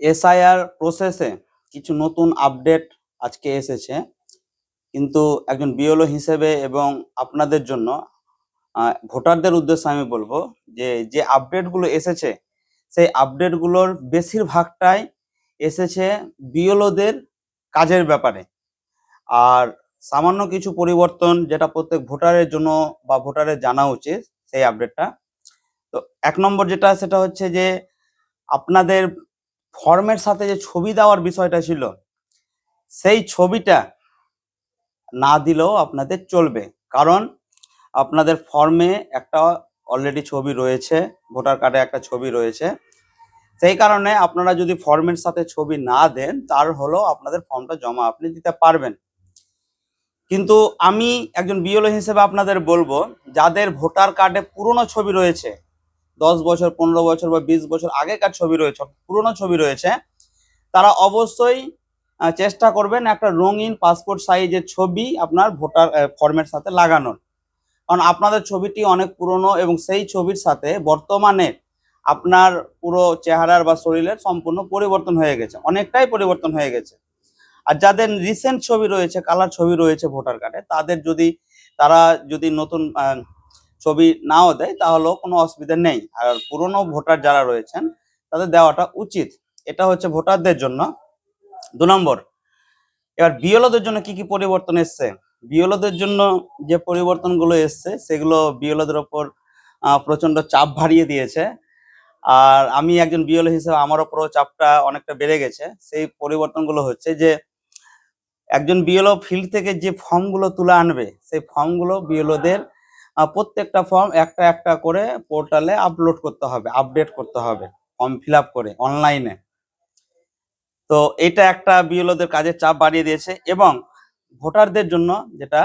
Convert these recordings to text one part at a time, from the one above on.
SIR প্রসেসে কিছু নতুন আপডেট আজকে এসেছে। কিন্তু একজন বিএলও হিসেবে এবং আপনাদের জন্য ভোটারদের উদ্দেশ্যে আমি বলব যে যে আপডেটগুলো এসেছে, সেই আপডেটগুলোর বেশিরভাগটাই এসেছে বিএলওদের কাজের ব্যাপারে। আর সামান্য কিছু পরিবর্তন যেটা প্রত্যেক ভোটারের জন্য বা ভোটারের জানা উচিত, সেই আপডেটটা তো এক নম্বর যেটা, সেটা হচ্ছে যে, আপনাদের ফর্মের সাথে যে ছবি দেওয়ার বিষয়টা ছিল, সেই ছবিটা না দিলেও আপনাদের চলবে। কারণ আপনাদের ফর্মে একটা অলরেডি ছবি রয়েছে ভোটার কার্ডে একটা ছবি রয়েছে। সেই কারণে আপনারা যদি ফর্মের সাথে ছবি না দেন, তার হলো আপনাদের ফর্মটা জমা আপনি দিতে পারবেন। কিন্তু আমি একজন বিএলও হিসেবে আপনাদের বলব, যাদের ভোটার কার্ডে পুরনো ছবি রয়েছে দশ বছর, পনেরো বছর বা বিশ বছর আগেকার ছবি রয়েছে, পুরনো ছবি রয়েছে, তারা অবশ্যই চেষ্টা করবেন একটা রঙিন পাসপোর্ট সাইজের ছবি আপনার ভোটার ফর্মের সাথে লাগানোর। কারণ আপনাদের ছবিটি অনেক পুরনো এবং সেই ছবির সাথে বর্তমানে আপনার পুরো চেহারার বা শরীরের সম্পূর্ণ পরিবর্তন হয়ে গেছে, অনেকটাই পরিবর্তন হয়ে গেছে। আর যাদের রিসেন্ট ছবি রয়েছে কালার ছবি রয়েছে ভোটার কার্ডে তাদের যদি, তারা যদি নতুন ছবি নাও দেয়, তাহলেও কোনো অসুবিধা নেই। আর পুরনো ভোটার যারা রয়েছেন, তাদের দেওয়াটা উচিত। এটা হচ্ছে ভোটারদের জন্য। দু নম্বর, এবার বিএলওদের জন্য কি কি পরিবর্তন এসছে? বিএলওদের জন্য যে পরিবর্তনগুলো এসছে, সেগুলো বিএলওদের ওপর প্রচণ্ড চাপ বাড়িয়ে দিয়েছে। আর আমি একজন বিএলও হিসেবে আমার ওপরও চাপটা অনেকটা বেড়ে গেছে। সেই পরিবর্তনগুলো হচ্ছে যে, একজন বিএলও ফিল্ড থেকে যে ফর্মগুলো তুলে আনবে, সেই ফর্মগুলো বিএলওদের প্রত্যেকটা ফর্ম একটা একটা করে পোর্টালে আপলোড করতে হবে আপডেট করতে হবে ফর্ম ফিল করে অনলাইনে তো এটা একটা বিএলওদের কাজের চাপ বাড়িয়ে দিয়েছে এবং ভোটারদের জন্য যেটা,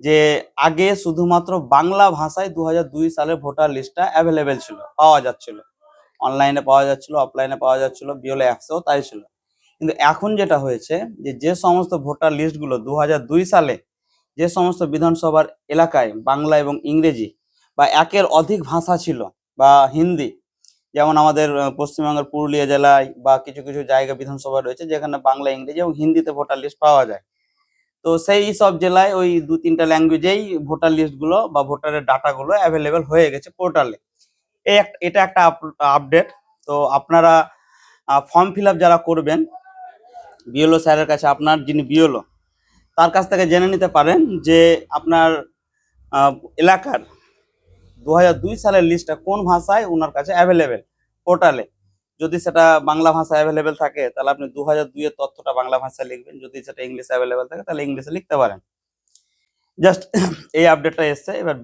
যে আগে শুধুমাত্র বাংলা ভাষায় দু দুই সালের ভোটার লিস্টটা অ্যাভেলেবেল ছিল, পাওয়া যাচ্ছিল। অনলাইনে পাওয়া যাচ্ছিল অফলাইনে পাওয়া যাচ্ছিল, বিএলও অ্যাপসেও তাই ছিল। কিন্তু এখন যেটা হয়েছে, যে যে সমস্ত ভোটার লিস্টগুলো দু সালে যে সমস্ত বিধানসভার এলাকায় বাংলা এবং ইংরেজি বা একের অধিক ভাষা ছিল বা হিন্দি, যেমন আমাদের পশ্চিমবঙ্গের পুরুলিয়া জেলায় বা কিছু কিছু জায়গা বিধানসভা রয়েছে যেখানে বাংলা, ইংরেজি এবং হিন্দিতে ভোটার লিস্ট পাওয়া যায়। তো সেই সব জেলায় ওই দু তিনটা ল্যাঙ্গুয়েজেই ভোটার লিস্টগুলো বা ভোটারের ডাটাগুলো অ্যাভেলেবেল হয়ে গেছে পোর্টালে এই এটা একটা আপডেট তো আপনারা ফর্ম ফিল যারা করবেন, বিএলও স্যারের কাছে, আপনার যিনি বিএলও তার কাছ থেকে জেনে নিতে পারেন যে আপনার এলাকার দু সালের লিস্টটা কোন ভাষায় ওনার কাছে অ্যাভেলেবেল পোর্টালে যদি সেটা বাংলা ভাষা অ্যাভেলেবেল থাকে, তাহলে আপনি দু হাজার দুইয়ের তথ্যটা বাংলা ভাষায় লিখবেন। যদি সেটা ইংলিশ অ্যাভেলেবেল থাকে, তাহলে ইংলিশে লিখতে পারেন। জাস্ট এই আপডেটটা এসছে, এবার